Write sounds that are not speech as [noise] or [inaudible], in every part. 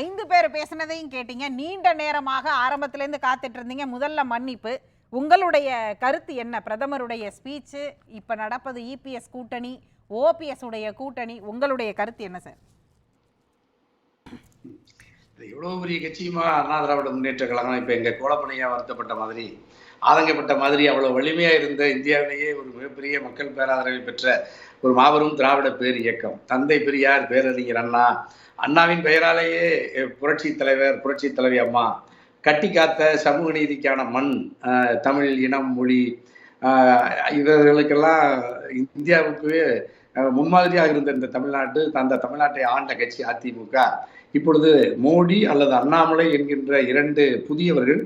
ஐந்து பேர் பேசினதையும் கேட்டீங்க. நீண்ட நேரமாக ஆரம்பத்திலேருந்து காத்துட்டு இருந்தீங்க முதல்ல மன்னிப்பு. உங்களுடைய கருத்து என்ன? பிரதமருடைய ஸ்பீச்சு இப்போ நடப்பது இபிஎஸ் கூட்டணி ஓபிஎஸ் உடைய கூட்டணி உங்களுடைய கருத்து என்ன சார் எவ்வளோ பெரிய கட்சியுமா அண்ணா திராவிட முன்னேற்ற கழகம்? இப்போ எங்கள் கோலப்பணியாக வருத்தப்பட்ட மாதிரி ஆதங்கப்பட்ட மாதிரி அவ்வளவு வலிமையா இருந்த இந்தியாவிலேயே ஒரு மிகப்பெரிய மக்கள் பேராதரவை பெற்ற ஒரு மாபெரும் திராவிட பேர் இயக்கம். தந்தை பெரியார் பேரறிஞர் அண்ணா. அண்ணாவின் பெயராலேயே புரட்சி தலைவர் புரட்சி தலைவி அம்மா. கட்டி காத்த சமூக நீதிக்கான மண் அஹ், தமிழ் இனம் மொழி இவர்களுக்கெல்லாம் இந்தியாவுக்கு முன்மாதிரியாக இருந்த இந்த தமிழ்நாட்டு அந்த தமிழ்நாட்டை ஆண்ட கட்சி அதிமுக. இப்பொழுது மோடி அல்லது அண்ணாமலை என்கின்ற இரண்டு புதியவர்கள்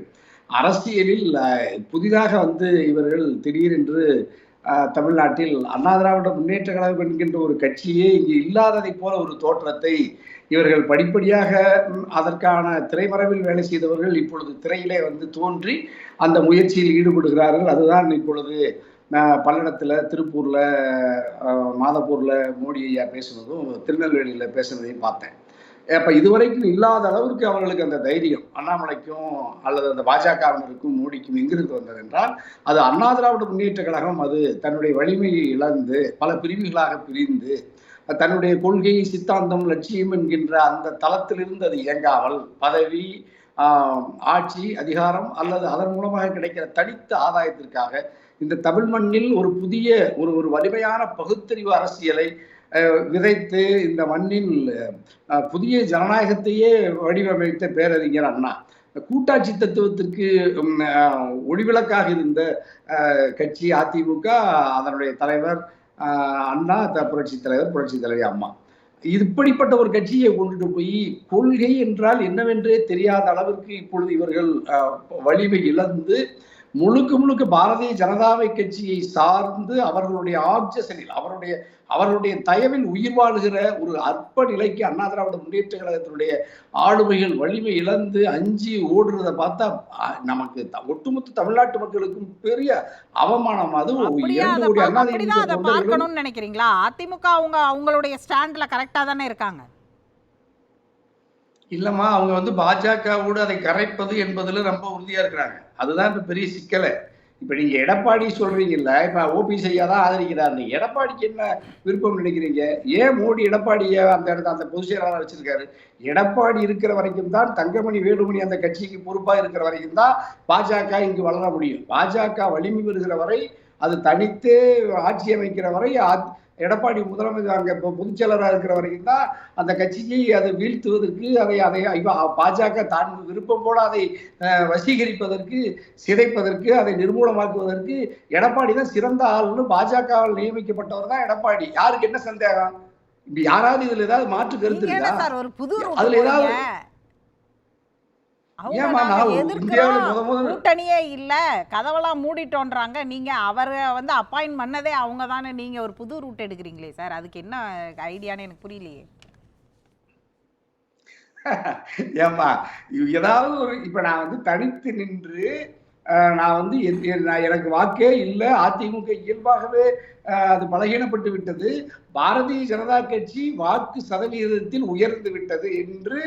அரசியலில் புதிதாக வந்து இவர்கள் திடீரென்று தமிழ்நாட்டில் அண்ணா திராவிட முன்னேற்ற கழகம் என்கின்ற ஒரு கட்சியே இங்கு இல்லாததைப் போல ஒரு தோற்றத்தை இவர்கள் படிப்படியாக அதற்கான திரைமரவில் வேலை செய்தவர்கள் இப்பொழுது திரையிலே வந்து தோன்றி அந்த முயற்சியில் ஈடுபடுகிறார்கள். அதுதான் இப்பொழுது பல்லடத்தில் திருப்பூரில் மாதப்பூரில் மோடி ஐயா பேசுனதும் திருநெல்வேலியில் பேசுனதையும் பார்த்தேன். அப்ப இதுவரைக்கும் இல்லாத அளவிற்கு அவர்களுக்கு அந்த தைரியம் அண்ணாமலைக்கும் அல்லது அந்த பாஜகவினருக்கும் மோடிக்கும் எங்கிருந்து வந்தது என்றால் அது அண்ணா திராவிட முன்னேற்ற கழகம் அது தன்னுடைய வலிமையை இழந்து பல பிரிவுகளாக பிரிந்து தன்னுடைய கொள்கை சித்தாந்தம் லட்சியம் என்கின்ற அந்த தளத்திலிருந்து அது இயங்காமல் பதவி ஆஹ், ஆட்சி அதிகாரம் அல்லது அதன் மூலமாக கிடைக்கிற தனித்த ஆதாயத்திற்காக இந்த தமிழ் மண்ணில் ஒரு புதிய ஒரு ஒரு வலிமையான பகுத்தறிவு அரசியலை விதைத்து இந்த மண்ணில் புதிய ஜனநாயகத்தையே வடிவமைத்த பேரறிஞர் அண்ணா. கூட்டாட்சி தத்துவத்திற்கு ஒளிவிளக்காக இருந்த கட்சி அதிமுக அதனுடைய தலைவர் அண்ணா த- புரட்சி தலைவர் புரட்சி தலைவி அம்மா. இப்படிப்பட்ட ஒரு கட்சியை கொண்டுட்டு போய் கொள்கை என்றால் என்னவென்றே தெரியாத அளவிற்கு இப்பொழுது இவர்கள் வலிமை இழந்து முழுக்க முழுக்க பாரதிய ஜனதாவை கட்சியை சார்ந்து அவர்களுடைய ஆப்ஜசனில் அவருடைய அவர்களுடைய தயவில் உயிர் வாழுகிற ஒரு அற்ப நிலைக்கு அண்ணா திராவிட முன்னேற்ற கழகத்தினுடைய ஆளுமைகள் வலிமை இழந்து அஞ்சி ஓடுறத பார்த்தா நமக்கு ஒட்டுமொத்த தமிழ்நாட்டு மக்களுக்கும் பெரிய அவமானம். அது நினைக்கிறீங்களா? அதிமுக அவங்க அவங்களுடைய ஸ்டாண்ட்ல கரெக்டா தானே இருக்காங்க. இல்லம்மா அவங்க வந்து பாஜகவோடு அதை கரைப்பது என்பதில் ரொம்ப உறுதியாக இருக்கிறாங்க. அதுதான் இப்போ பெரிய சிக்கலை. இப்போ நீங்கள் எடப்பாடி சொல்கிறீங்கல்ல இப்போ ஓபிஎஸ் ஐயா தான் ஆதரிக்கிறாரு. எடப்பாடிக்கு என்ன விருப்பம் நினைக்கிறீங்க? ஏன் மோடி எடப்பாடியை அந்த இடத்த அந்த பொதுச் செயலாளர் வச்சிருக்காரு? எடப்பாடி இருக்கிற வரைக்கும் தான் தங்கமணி வேலுமணி அந்த கட்சிக்கு பொறுப்பாக இருக்கிற வரைக்கும் தான் பாஜக இங்கு வளர முடியும். பாஜக வலிமை பெறுகிற வரை அது தனித்தே ஆட்சி அமைக்கிற வரை எடப்பாடி முதலமைச்சர் அங்க இப்போ பொதுச் செயலராக இருக்கிற வரைக்கும் தான் அந்த கட்சியை அதை வீழ்த்துவதற்கு அதை அதை பாஜக தான் விருப்பம் போல அதை வசீகரிப்பதற்கு சிதைப்பதற்கு அதை நிர்மூலமாக்குவதற்கு எடப்பாடி தான் சிறந்த ஆள்னு பாஜகவால் நியமிக்கப்பட்டவர் தான் எடப்பாடி. யாருக்கு என்ன சந்தேகம்? இப்ப யாராவது இதுல ஏதாவது மாற்று கருத்து இருக்கா? அதுல ஏதாவது- போறீங்க? அவங்க ஏம்மா நாங்க நான் எதிர்க்கிறோம். இந்தியாவில் முத முதல்ல கூட்டணியே இல்ல. கதவெல்லாம் மூடிட்டோன்றாங்க. நீங்க அவரை வந்து அப்பாயின்ட் பண்ணதே அவங்க தானே. நீங்க ஒரு புது ரூட் எடுக்கிறீங்களே சார். அதுக்கு என்ன ஐடியான்னு எனக்கு புரியலையே. [laughs] இவ் ஏதாவது ஒரு இப்ப நான் வந்து தனித்து நின்று நான் வந்து நான் எனக்கு வாக்கே இல்லை. அதிமுக இயல்பாகவே அது பலகீனப்பட்டு விட்டது. பாரதிய ஜனதா கட்சி வாக்கு சதவீதத்தில் உயர்ந்து விட்டது என்று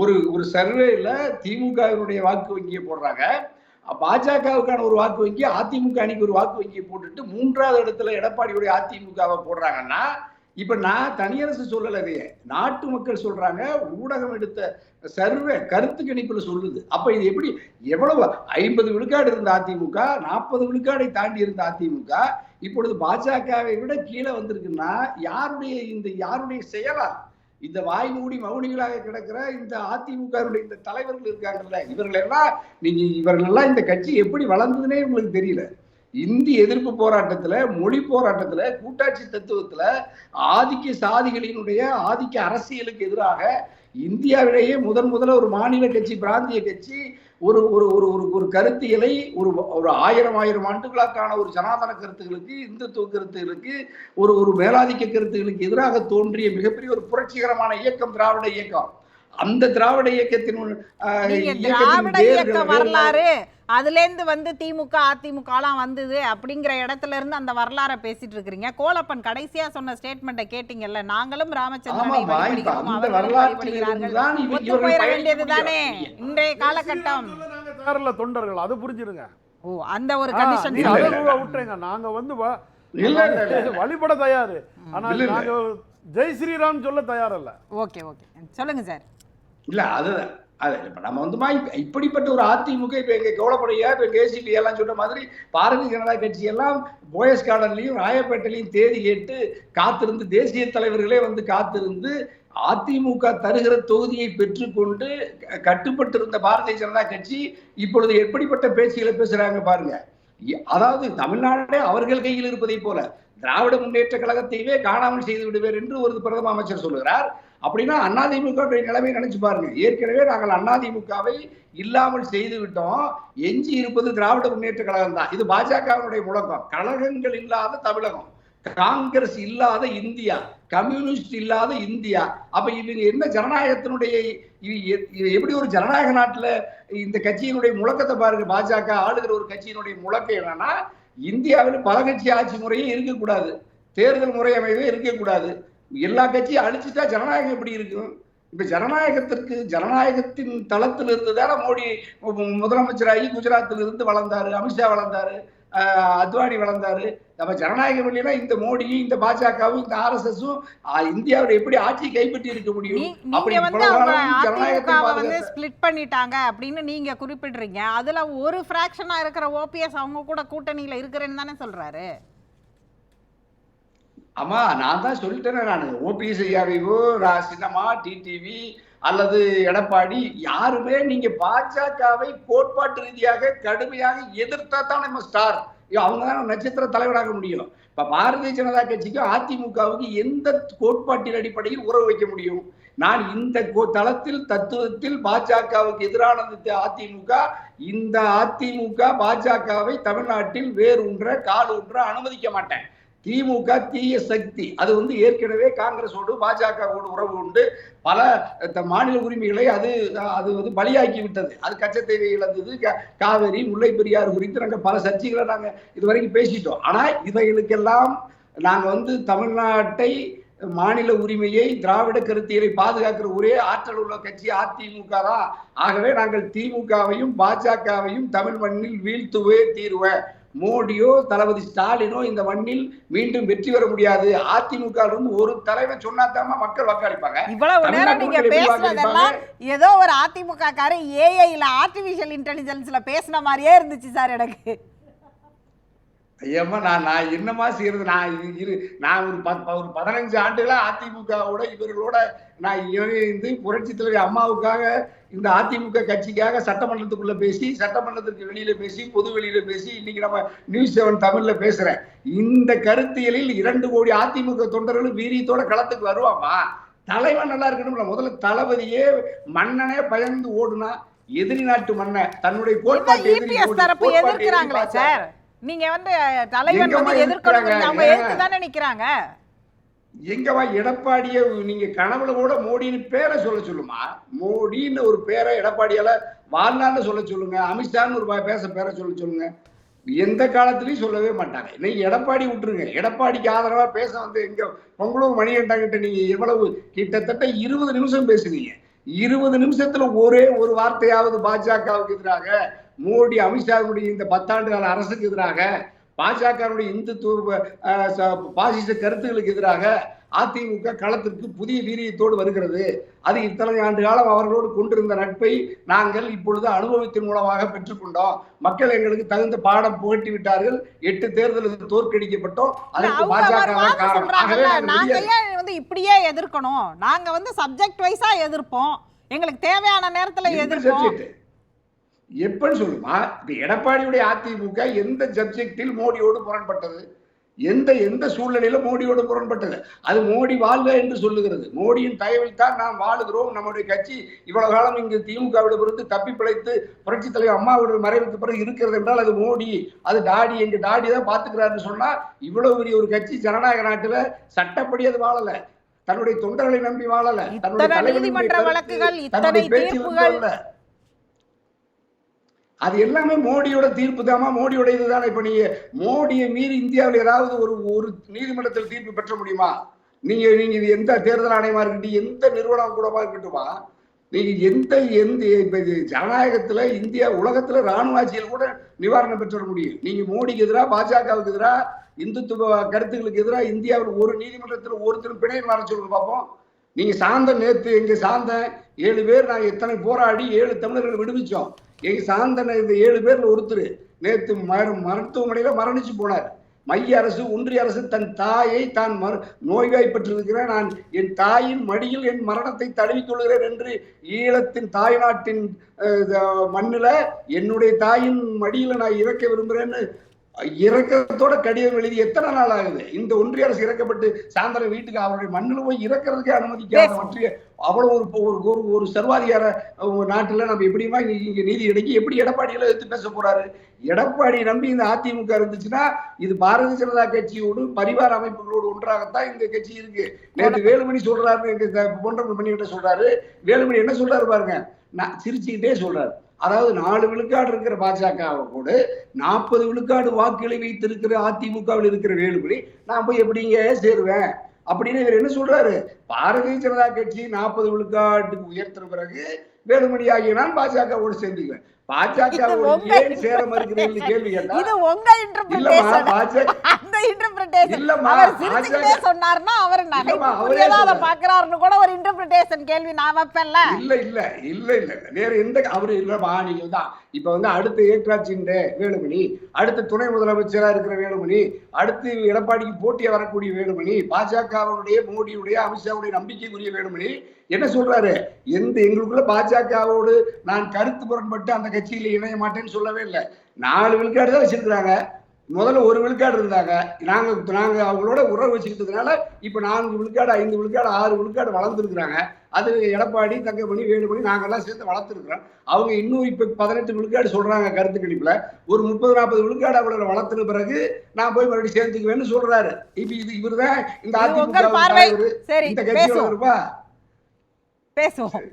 ஒரு ஒரு சர்வேல திமுகவினுடைய வாக்கு வங்கியை போடுறாங்க. பாஜகவுக்கான ஒரு வாக்கு வங்கி அதிமுக அணிக்கு ஒரு வாக்கு வங்கியை போட்டுட்டு மூன்றாவது இடத்துல எடப்பாடியுடைய அதிமுகவை போடுறாங்கன்னா இப்ப நான் தனியரசு சொல்லல நாட்டு மக்கள் சொல்றாங்க ஊடகம் எடுத்த சர்வே கருத்து கணிப்புல சொல்லுது. அப்ப இது எப்படி எவ்வளவு ஐம்பது விழுக்காடு இருந்த அதிமுக நாற்பது விழுக்காடை தாண்டி இருந்த அதிமுக இப்பொழுது பாஜகவை விட கீழே வந்திருக்குன்னா யாருடைய இந்த யாருடைய செயலா? இந்த வாய் மூடி மௌனிகளாக கிடக்கிற இந்த அதிமுக இந்த தலைவர்கள் இருக்காங்கல்ல இவர்கள் எல்லாம் நீங்க இவர்கள் எல்லாம் இந்த கட்சி எப்படி வளர்ந்ததுன்னே உங்களுக்கு தெரியல. இந்தி எதிர்ப்பு போராட்டத்துல மொழி போராட்டத்துல கூட்டாட்சி தத்துவத்துல ஆதிக்க சாதிகளினுடைய ஆதிக்க அரசியலுக்கு எதிராக இந்தியாவிலேயே முதன் முதல்ல ஒரு மாநில கட்சி பிராந்திய கட்சி ஒரு ஒரு ஒரு ஒரு ஒரு கருத்தியலை ஒரு ஒரு ஆயிரம் ஆயிரம் ஆண்டுகளுக்கான ஒரு ஜனாதன கருத்துகளுக்கு இந்துத்துவ கருத்துகளுக்கு ஒரு ஒரு மேலாதிக்க கருத்துகளுக்கு எதிராக தோன்றிய மிகப்பெரிய ஒரு புரட்சிகரமான இயக்கம் திராவிட இயக்கம். அந்த திராவிட இயக்கத்தின் திராவிட இயக்க வரலாறு அதுல இருந்து வந்து திமுக அதிமுகலாம் வந்தது அப்படிங்கிற இடத்துல இருந்து அந்த வரலாறை பேசிட்டு இருக்கிறீங்க. கோலப்பன் கடைசியா சொன்ன ஸ்டேட்மெண்ட்டை கேட்டீங்கல்ல நாங்களும் ராமச்சந்திரனை போயிட வேண்டியது தானே. இன்றைய காலகட்டம். தொண்டர்கள் அது புரிஞ்சிருங்க ஓ அந்த ஒரு கண்டிஷன் விட்டுருங்க நாங்க வந்து. வழிபட தயாரு. ஆனா. நாங்க ஜெய் ஸ்ரீராம் சொல்ல தயாரில்ல. Okay okay. சொல்லுங்க சார். இல்ல அதுதான் அது இப்போ நம்ம வந்துமா இப்ப இப்படிப்பட்ட ஒரு அதிமுக இப்ப எங்க கவலைப்படையா இப்ப கேசிபி எல்லாம் சொன்ன மாதிரி பாரதிய ஜனதா கட்சி எல்லாம் போயஸ் கார்டன்லயும் ராயப்பேட்டையிலையும் தேதி கேட்டு காத்திருந்து தேசிய தலைவர்களே வந்து காத்திருந்து அதிமுக தருகிற தொகுதியை பெற்றுக்கொண்டு க- கட்டுப்பட்டிருந்த பாரதிய ஜனதா கட்சி இப்பொழுது எப்படிப்பட்ட பேச்சுகளை பேசுறாங்க பாருங்க. இ- அதாவது தமிழ்நாடே அவர்கள் கையில் இருப்பதை போல திராவிட முன்னேற்ற கழகத்தையுமே காணாமல் செய்து விடுவேர் என்று ஒரு பிரதம அமைச்சர் சொல்லுகிறார். அப்படின்னா அதிமுக நிலைமை நினைச்சு பாருங்க. ஏற்கனவே நாங்கள் அதிமுகவை இல்லாமல் செய்து விட்டோம் எஞ்சி இருப்பது திராவிட முன்னேற்ற கழகம் தான். இது பாஜகவினுடைய முழக்கம். கழகங்கள் இல்லாத தமிழகம். காங்கிரஸ் இல்லாத இந்தியா. கம்யூனிஸ்ட் இல்லாத இந்தியா. அப்ப இவங்க என்ன ஜனநாயகத்தினுடைய இ- எப்படி ஒரு ஜனநாயக நாட்டுல இந்த கட்சியினுடைய முழக்கத்தை பாருங்க. பாஜக ஆளுகிற ஒரு கட்சியினுடைய முழக்கம் என்னன்னா இந்தியாவில் பல கட்சி ஆட்சி முறையே இருக்கக்கூடாது. தேர்தல் முறை அமைவே இருக்கக்கூடாது. எல்லா கட்சியும் அழிச்சிட்டா ஜனநாயகம் எப்படி இருக்கும்? இப்ப ஜனநாயகத்திற்கு ஜனநாயகத்தின் தளத்தில் இருந்து தானே மோடி முதலமைச்சராகி குஜராத்தில் இருந்து வளர்ந்தாரு அமித்ஷா வளர்ந்தாரு அத்வானி வளர்ந்தாரு. நம்ம ஜனநாயகம் இல்லைன்னா இந்த மோடியும் இந்த பாஜகவும் இந்த ஆர்எஸ்எஸும் இந்தியாவில் எப்படி ஆட்சி கைப்பற்றி இருக்க முடியும்? அப்படி வந்து ஸ்பிளிட் பண்ணிட்டாங்க அப்படின்னு நீங்க குறிப்பிடுறீங்க அதுல ஒரு ஃபிராக்ஷனா இருக்கிற ஓபிஎஸ் அவங்க கூட கூட்டணியில இருக்கிறேன்னு தானே சொல்றாரு. ஆமா நான் தான் சொல்லிட்டேனே நான். ஓபிஎஸ் ஐயாவையோ நான் சின்னமா டிடிவி அல்லது எடப்பாடி யாருமே நீங்க பாஜகவை கோட்பாட்டு ரீதியாக கடுமையாக எதிர்த்தா தான் நம்ம ஸ்டார் அவங்க தான் நட்சத்திர தலைவராக முடியும். இப்ப பாரதிய ஜனதா கட்சிக்கும் அதிமுகவுக்கு எந்த கோட்பாட்டின் அடிப்படையில் உறவு வைக்க முடியும்? நான் இந்த கோ- தளத்தில் தத்துவத்தில் பாஜகவுக்கு எதிரானது அதிமுக. இந்த அதிமுக பாஜகவை தமிழ்நாட்டில் வேரூன்ற கால் ஒன்ற அனுமதிக்க மாட்டேன். திமுக தீய சக்தி. அது வந்து ஏற்கனவே காங்கிரஸோடு பாஜகவோடு உறவு உண்டு. பல த- மாநில உரிமைகளை அது அது வந்து பலியாக்கி விட்டது. அது கச்சத்தேவை இழந்தது. காவேரி காவிரி முல்லை பெரியார் குறித்து நாங்கள் பல சர்ச்சைகளை நாங்கள் இதுவரைக்கும் பேசிட்டோம். ஆனால் இவைகளுக்கெல்லாம் நாங்கள் வந்து தமிழ்நாட்டை மாநில உரிமையை திராவிட கருத்தியலை பாதுகாக்கிற ஒரே ஆற்றல் உள்ள கட்சி அதிமுக தான். ஆகவே நாங்கள் திமுகவையும் பாஜகவையும் தமிழ் மண்ணில் வீழ்த்துவே தீர்வேன். மோடியோ தளபதி ஸ்டாலினோ இந்த மண்ணில் மீண்டும் வெற்றி பெற முடியாது. அதிமுக ஒரு தலைவர் சொன்னாதாமா மக்கள் வாக்களிப்பாங்க. இவ்வளவு நேரம் நீங்க பேசுனதெல்லாம் ஏதோ ஒரு அதிமுக காரன் ஏஐல ஆர்டிபிஷியல் இன்டெலிஜென்ஸ்ல பேசின மாதிரியே இருந்துச்சு சார் எனக்கு. ஐயம்மா நான் நான் என்னமா செய்யறது? நான் இரு நான் ஒரு பத் ஒரு பதினஞ்சு ஆண்டுகளா அதிமுகவோட இவர்களோட நான் இணைந்து புரட்சி தலைவர் அம்மாவுக்காக இந்த அதிமுக கட்சிக்காக சட்டமன்றத்துக்குள்ள பேசி சட்டமன்றத்திற்கு வெளியில பேசி பொது வெளியில பேசி இன்னைக்கு நம்ம நியூஸ் செவன் தமிழ்ல பேசுறேன். இந்த கருத்தியலில் இரண்டு கோடி அதிமுக தொண்டர்களும் வீரியத்தோட களத்துக்கு வருவாமா தலைவன் நல்லா இருக்கணும்ல. முதல்ல தளபதியே மன்னனே பயந்து ஓடுனா எதிரி நாட்டு மன்னன் தன்னுடைய கோட்பாட்டு எதிரி எதிர்க்கிறாங்களே சார்? நீங்க வந்து தலைவன் வந்து எதிர்க்கணும்? அவங்க? எதிர்த்து தானே நிக்கிறாங்க? எங்கவா எடப்பாடிய நீங்க கனவுல கூட மோடின்னு பேரை சொல்ல சொல்லுமா? மோடின்னு ஒரு பேரை எடப்பாடியால வாழ்நாள்னு சொல்ல சொல்லுங்க. அமித்ஷான்னு ஒரு பேச பேரை சொல்ல சொல்லுங்க. எந்த காலத்திலயும் சொல்லவே மாட்டாங்க. நீங்க எடப்பாடி விட்டுருங்க. எடப்பாடிக்கு ஆதரவா பேச வந்து எங்க பொங்கலூர் மணிகண்டன் கிட்ட நீங்க எவ்வளவு கிட்டத்தட்ட இருபது நிமிஷம் பேசுனீங்க. இருபது நிமிஷத்துல ஒரே ஒரு வார்த்தையாவது பாஜகவுக்கு எதிராக மோடி அமித்ஷாவுடைய இந்த பத்தாண்டு கால அரசுக்கு எதிராக பாஜகவுடைய இந்துத்துவ பாசிச கருத்துக்களுக்கு எதிராக அதிமுக களத்திற்கு புதிய வீரியத்தோடு வருகிறது. அது இத்தனை ஆண்டு காலம் அவர்களோடு கொண்டிருந்த நட்பை நாங்கள் இப்பொழுது அனுபவத்தின் மூலமாக பெற்றுக்கொண்டோம். மக்கள் எங்களுக்கு தகுந்த பாடம் புகட்டி விட்டார்கள். எட்டு தேர்தலில் தோற்கடிக்கப்பட்டோம். அதற்கு பாஜக காரணம். நாங்க வந்து இப்படியே எதிர்க்கணும்? நாங்க வந்து சப்ஜெக்ட் வைஸா எதிர்ப்போம். எங்களுக்கு தேவையான நேரத்துல எதிர்ப்போம். எப்பன்னு சொல்லுமா? இப்ப எடப்பாடியுடைய அதிமுக எந்த சப்ஜெக்டில் மோடியோடு முரண்பட்டது? எந்த எந்த சூழ்நிலையில மோடியோடு முரண்பட்டது? அது மோடி வாழ்க என்று சொல்லுகிறது. மோடியின் தயவில் தான் நாம் வாழுகிறோம். நம்முடைய கட்சி இவ்வளவு காலம் இங்கு திமுகவிடமிருந்து தப்பி பிழைத்து புரட்சி தலைவர் அம்மாவுடைய மறைவுக்கு பிறகு இருக்கிறது என்றால் அது மோடி அது டாடி. எங்க டாடி தான் பாத்துக்கிறாருன்னு சொன்னா இவ்வளவு பெரிய ஒரு கட்சி ஜனநாயக நாட்டுல சட்டப்படி அது வாழல. தன்னுடைய தொண்டர்களை நம்பி வாழல. தன்னுடைய வழக்குகள், இத்தனை அது எல்லாமே மோடியோட தீர்ப்பு தாமா மோடியோட இதுதானே. இப்ப நீங்க மோடியை மீறி இந்தியாவில் ஏதாவது ஒரு ஒரு நீதிமன்றத்தில் தீர்ப்பு பெற்ற முடியுமா? நீங்க நீங்க இது எந்த தேர்தல் ஆணையமா இருக்கட்டும் எந்த நிறுவனம் கூடமா இருக்கட்டுமா? நீங்க எந்த எந்த இப்ப இது ஜனநாயகத்துல இந்தியா உலகத்துல ராணுவ ஆட்சியில் கூட நிவாரணம் பெற்ற முடியும். நீங்க மோடிக்கு எதிராக பாஜகவுக்கு எதிராக இந்துத்துவ கருத்துக்களுக்கு எதிராக இந்தியாவில் ஒரு நீதிமன்றத்தில் ஒருத்தர் பிணையம் வர சொல்லுங்க பார்ப்போம் நீங்க சாந்த நேத்து எங்க சாந்த ஏழு பேர் நாங்க எத்தனை போராடி ஏழு தமிழர்களை விடுவிச்சோம். எங்க சார்ந்த இந்த ஏழு பேர்ல ஒருத்தர் நேத்து மரு- மருத்துவமனையில மரணிச்சு போனார். மைய அரசு ஒன்றிய அரசு தன் தாயை தான் மறு நோய்வாய்ப்பட்டிருக்கிறேன் நான் என் தாயின் மடியில் என் மரணத்தை தழுவிக் கொள்கிறேன் என்று ஈழத்தின் தாய் நாட்டின் மண்ணில் என்னுடைய தாயின் மடியில் நான் இறக்க விரும்புகிறேன்னு இறக்கத்தோட கடிதம் எழுதி எத்தனை நாள் ஆகுது? இந்த ஒன்றிய அரசு இறக்கப்பட்டு சாயந்தரம் வீட்டுக்கு அவருடைய மண்ணில் போய் இறக்கிறதுக்கே அனுமதிக்காத. ஒன்றிய அவ்வளவு ஒரு ஒரு ஒரு ஒரு சர்வாதிகார நாட்டுல நம்ம எப்படிமா இங்க நீதி கிடைக்கி எப்படி எடப்பாடியில எடுத்து பேச போறாரு? எடப்பாடி நம்பி இந்த அதிமுக இருந்துச்சுன்னா இது பாரதிய ஜனதா கட்சியோடு பரிவார அமைப்புகளோடு ஒன்றாகத்தான் இந்த கட்சி இருக்கு. நேற்று வேலுமணி சொல்றாரு பொன்றம் பண்ணிக்கிட்ட சொல்றாரு. வேலுமணி என்ன சொல்றாரு பாருங்க? நான் சிரிச்சுக்கிட்டே சொல்றாரு. அதாவது நாலு விழுக்காடு இருக்கிற பாஜகவை கூட நாற்பது விழுக்காடு வாக்குகளை வைத்திருக்கிற அதிமுகவில் இருக்கிற வேலுமணி நான் போய் எப்படிங்க சேருவேன்? அப்படின்னு இவர் என்ன சொல்றாரு? பாரதிய ஜனதா கட்சி நாற்பது விழுக்காட்டுக்கு உயர்த்தின பிறகு வேலுமணி ஆகிய நான் பாஜகவோடு சேர்ந்துக்குவேன். இது உங்க அந்த அவர் சிரிச்சுக்கிட்டே சொன்னார்னா அவர் அதை. பாக்குறாருன்னு கூட ஒரு கேள்வி நான் வைப்பேன்ல. இல்ல இல்ல இல்ல இல்ல இல்ல. வேற எந்த அவரு இல்லப்பா நீங்க தான். இப்ப வந்து அடுத்த ஏற்றாட்சின்ற வேலுமணி அடுத்த துணை முதலமைச்சரா இருக்கிற வேலுமணி அடுத்து எடப்பாடிக்கு போட்டியா வரக்கூடிய வேலுமணி பாஜகவுடைய மோடியுடைய அமித்ஷாவுடைய நம்பிக்கைக்குரிய வேலுமணி என்ன சொல்றாரு? எந்த எங்களுக்குள்ள பாஜகவோடு நான் கருத்து முரண்பட்டு அந்த கட்சியில இணைய மாட்டேன்னு சொல்லவே இல்லை. நாலு விழுக்காடு தான் வச்சிருக்கிறாங்க. முதல்ல ஒரு விழுக்காடு இருந்தாங்க. நாங்க நாங்க அவங்களோட உறவு வச்சுக்கிட்டதுனால இப்ப நான்கு விழுக்காடு ஐந்து விழுக்காடு ஆறு விழுக்காடு வளர்ந்துருக்குறாங்க. அது எடப்பாடி தங்கமணி வேலுமணி நாங்கெல்லாம் சேர்ந்து வளர்த்துருக்குறோம். அவங்க இன்னும் இப்ப பதினெட்டு விழுக்காடு சொல்றாங்க கருத்து கணிப்புல. ஒரு முப்பது நாற்பது விழுக்காடு அவளை வளர்த்துன பிறகு நான் போய் மறுபடியும் சேர்த்துக்குவேன்னு சொல்றாரு. இப்ப இது இவர்தான் இந்த இது உங்கள் அதிமுக இந்த கட்சியோட இருப்பா? பேசுவோம்.